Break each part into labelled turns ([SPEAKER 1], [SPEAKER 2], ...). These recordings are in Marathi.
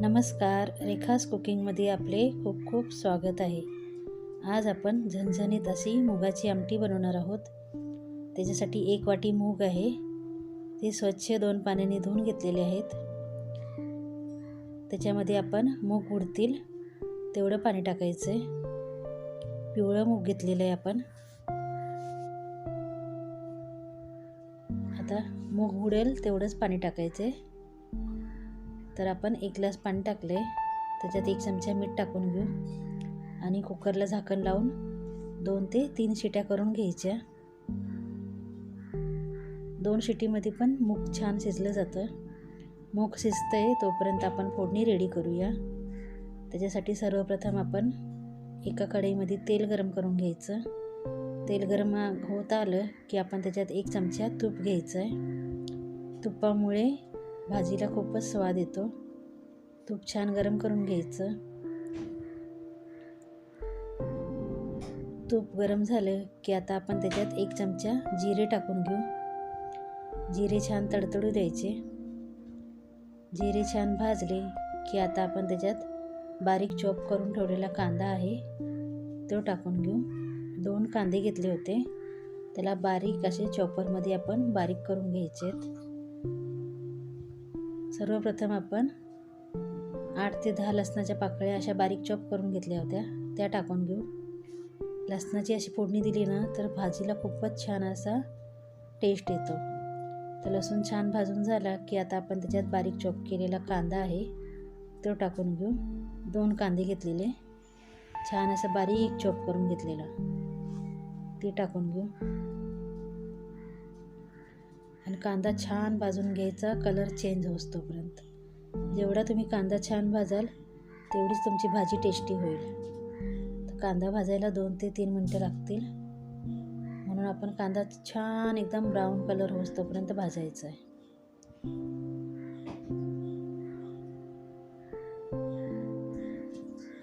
[SPEAKER 1] नमस्कार रेखास कुकिंगमध्ये आपले खूप खूप स्वागत आहे. आज आपण झणझणीत अशी मुगाची आमटी बनवणार आहोत. त्याच्यासाठी एक वाटी मूग आहे. ते स्वच्छ दोन पाण्याने धुवून घेतलेले आहेत. त्याच्यामध्ये आपण मूग उडतील तेवढं पाणी टाकायचं आहे पिवळं मूग घेतलेलं आहे आपण. आता मूग उडेल तेवढंच पाणी टाकायचं आहे तर आपण एक ग्लास पाणी टाकले त्याच्यात एक चमचा मीठ टाकून घेऊ. आणि कुकरला झाकण लावून दोन ते तीन शिट्या करून घ्यायच्या. दोन शिटीमध्ये पण मूग छान शिजलं जातं. मूग शिजतं आहे तोपर्यंत आपण फोडणी रेडी करूया. त्याच्यासाठी सर्वप्रथम आपण एका कढईमध्ये तेल गरम करून घ्यायचं. तेल गरम होत आलं की आपण त्याच्यात एक चमचा तूप घ्यायचं आहे तुपामुळे भाजीला खूपच स्वाद येतो. तूप छान गरम करून घ्यायचं. तूप गरम झालं की आता आपण त्याच्यात एक चमचा जिरे टाकून घेऊ. जिरे छान तडतडू द्यायचे. जिरे छान भाजले की आता आपण त्याच्यात बारीक चॉप करून ठेवलेला कांदा आहे तो टाकून घेऊ. दोन कांदे घेतले होते. त्याला बारीक असे चॉपरमध्ये आपण बारीक करून घ्यायचे आहेत सर्वप्रथम आपण आठ ते दहा लसणाच्या पाकळ्या अशा बारीक चॉप करून घेतल्या होत्या. त्या टाकून घेऊ. लसणाची अशी फोडणी दिली ना तर भाजीला खूपच छान असा टेस्ट येतो. तर लसूण छान भाजून झाला की आता आपण त्याच्यात बारीक चॉप केलेला कांदा आहे तो टाकून घेऊ. दोन कांदे घेतलेले. छान असं बारीक चॉप करून घेतलेलं. ते टाकून घेऊ. आणि कांदा छान भाजून घ्यायचा कलर चेंज होतोपर्यंत जेवढा तुम्ही कांदा छान भाजाल तेवढीच तुमची भाजी टेस्टी होईल. तर कांदा भाजायला दोन ते तीन मिनटं लागतील. म्हणून आपण कांदा छान एकदम ब्राऊन कलर होतोपर्यंत भाजायचा आहे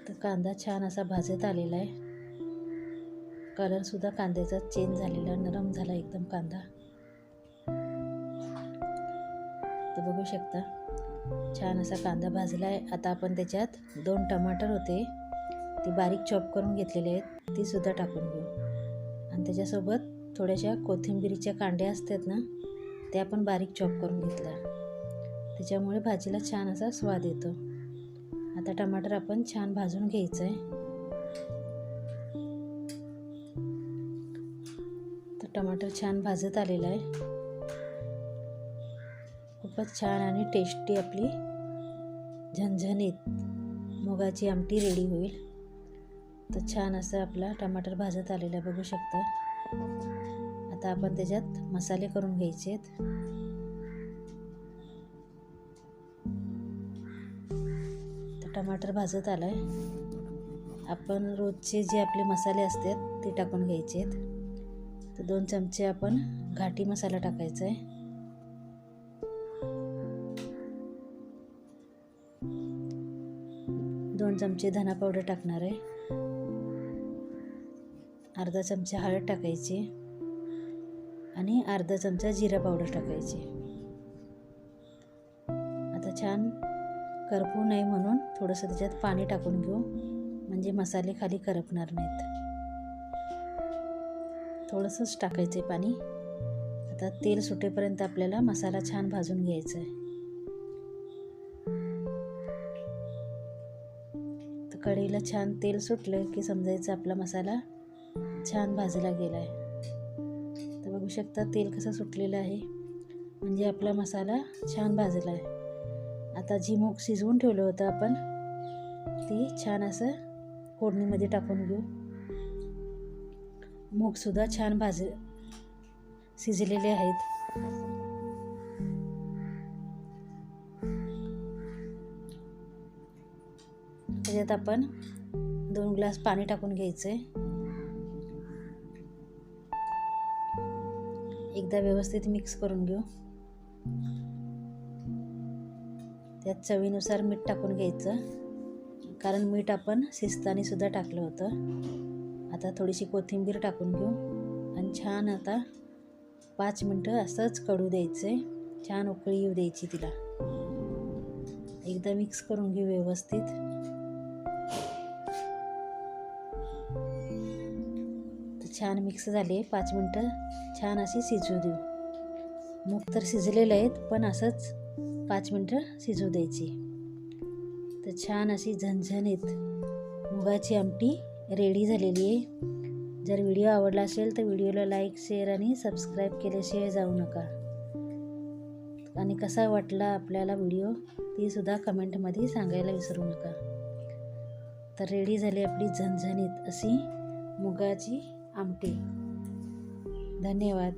[SPEAKER 1] तर कांदा छान असा भाजत आलेला आहे. कलरसुद्धा कांद्याचा चेंज झालेला नरम झाला एकदम कांदा. तर बघू शकता. छान असा कांदा भाजला आहे आता आपण त्याच्यात दोन टमाटर होते. ती बारीक चॉप करून घेतलेले आहेत. ती सुद्धा टाकून घेऊ. आणि त्याच्यासोबत थोड्याशा कोथिंबिरीच्या कांड्या असतात ना त्या आपण बारीक चॉप करून घेतल्या. त्याच्यामुळे भाजीला छान असा स्वाद येतो. आता टमाटर आपण छान भाजून घ्यायचं आहे तर टमाटर छान भाजत आलेलं आहे. खूपच छान आणि टेस्टी आपली झणझणीत मुगाची आमटी रेडी होईल. तर छान असं आपला टमाटर भाजत आलेला बघू शकता. आता आपण त्याच्यात मसाले करून घ्यायचे आहेत. तर टमाटर भाजत आलं आहे आपण रोजचे जे आपले मसाले असतात ते टाकून घ्यायचे आहेत. तर दोन चमचे आपण घाटी मसाला टाकायचा आहे. दोन चमचे धना पावडर टाकणार आहे. अर्धा चमचा हळद टाकायची आणि अर्धा चमचा जिरा पावडर टाकायची. आता छान करपू नये म्हणून थोडंसं त्याच्यात पाणी टाकून घेऊ. म्हणजे मसाले खाली करपणार नाहीत. थोडंसंच टाकायचं आहे पाणी. आता तेल सुटेपर्यंत आपल्याला मसाला छान भाजून घ्यायचा आहे तर कढईला छान तेल सुटलं की समजायचं आपला मसाला छान भाजला गेला आहे तर बघू शकता तेल कसं सुटलेलं आहे. म्हणजे आपला मसाला छान भाजला आहे आता जी मूग शिजवून ठेवलं होतं आपण ती छान असं फोडणीमध्ये टाकून घेऊ. मूगसुद्धा छान भाज शिजलेले आहेत. त्याच्यात आपण दोन ग्लास पाणी टाकून घ्यायचं. आहे एकदा व्यवस्थित मिक्स करून घेऊ. त्यात चवीनुसार मीठ टाकून घ्यायचं. कारण मीठ आपण शिजतानी सुद्धा टाकलं होतं. आता थोडीशी कोथिंबीर टाकून घेऊ. आणि छान आता पाच मिनटं असंच कडू द्यायचं. छान उकळी येऊ द्यायची तिला. एकदा मिक्स करून घेऊ व्यवस्थित. छान मिक्स झाले. पाच मिनटं छान अशी शिजू देऊ. मूग तर शिजलेले आहेत पण असंच पाच मिनटं शिजू द्यायची. तर छान अशी झणझणीत मुगाची आमटी रेडी झालेली आहे. जर व्हिडिओ आवडला असेल तर व्हिडिओला लाईक शेअर आणि सबस्क्राईब केल्याशिवाय जाऊ नका. आणि कसा वाटला आपल्याला व्हिडिओ तीसुद्धा कमेंटमध्ये सांगायला विसरू नका. तर रेडी झाली आपली झणझणीत अशी मुगाची आमटे. धन्यवाद.